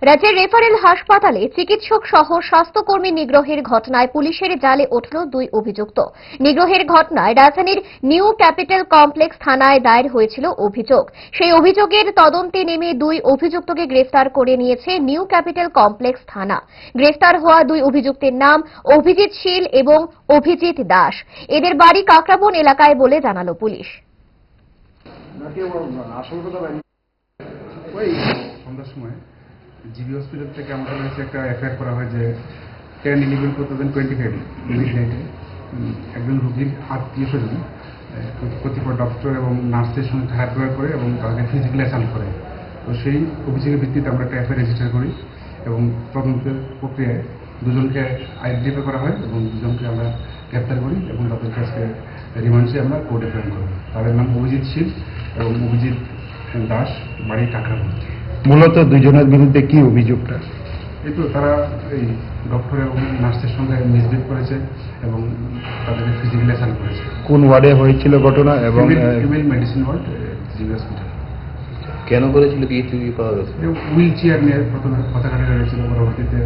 রাজ্যের রেফারেল হাসপাতালে চিকিৎসক সহ স্বাস্থ্যকর্মী নিগ্রহের ঘটনায় পুলিশের জালে উঠল দুই অভিযুক্ত। নিগ্রহের ঘটনায় রাজধানীর নিউ ক্যাপিটাল কমপ্লেক্স থানায় দায়ের হয়েছিল অভিযোগ। সেই অভিযোগের তদন্তে নেমে দুই অভিযুক্তকে গ্রেফতার করে নিয়েছে নিউ ক্যাপিটাল কমপ্লেক্স থানা। গ্রেফতার হওয়া দুই অভিযুক্তের নাম অভিজিৎ শীল এবং অভিজিৎ দাস। এদের বাড়ি কাকরাবন এলাকায় বলে জানালো পুলিশ। সময় জিবি হসপিটাল থেকে আমাদের কাছে একটা এফআইআর করা হয় যে ten eleven two thousand twenty five একজন রোগীর আত্মীয় স্বজন কতিপয় ডক্টর এবং নার্সের সঙ্গে হায়ার করার করে এবং তাদেরকে ফিজিক্যাল অ্যাসাল্ট করে। তো সেই অভিযোগের ভিত্তিতে আমরা একটা এফআইআর রেজিস্টার করি এবং তদন্তের প্রক্রিয়ায় দুজনকে আইডেন্টিফাই করা হয় এবং দুজনকে আমরা গ্রেপ্তার করি এবং তাদের কাছে রিমান্ডে আমরা কোর্টে প্রেরণ করি। তাদের নাম অভিজিৎ শীল এবং অভিজিৎ দাস বাড়ি কাকরাপুর মূলত দুজনের বিরুদ্ধে কি অভিযোগটা? এই তো তারা এই ডক্টর এবং নার্সের সঙ্গে মিসবিহেভ করেছে এবং তাদেরকে ফিজিক্যাল অ্যাসাল্ট করেছে। কোন ওয়ার্ডে হয়েছিল ঘটনা এবং female medicine ward GB hospital কেন করেছিল কি কি পাওয়া গেছে? হুইল চেয়ার নিয়ে প্রথমে কথা কাটাকাটি হয়েছিল পরবর্তীতে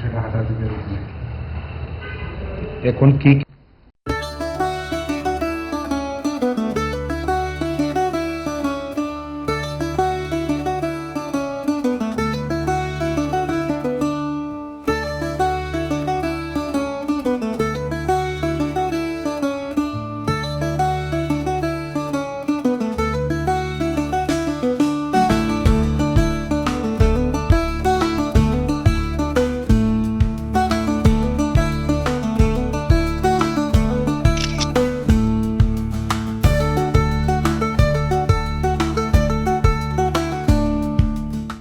সেটা হাতাহাতিতে এখন কি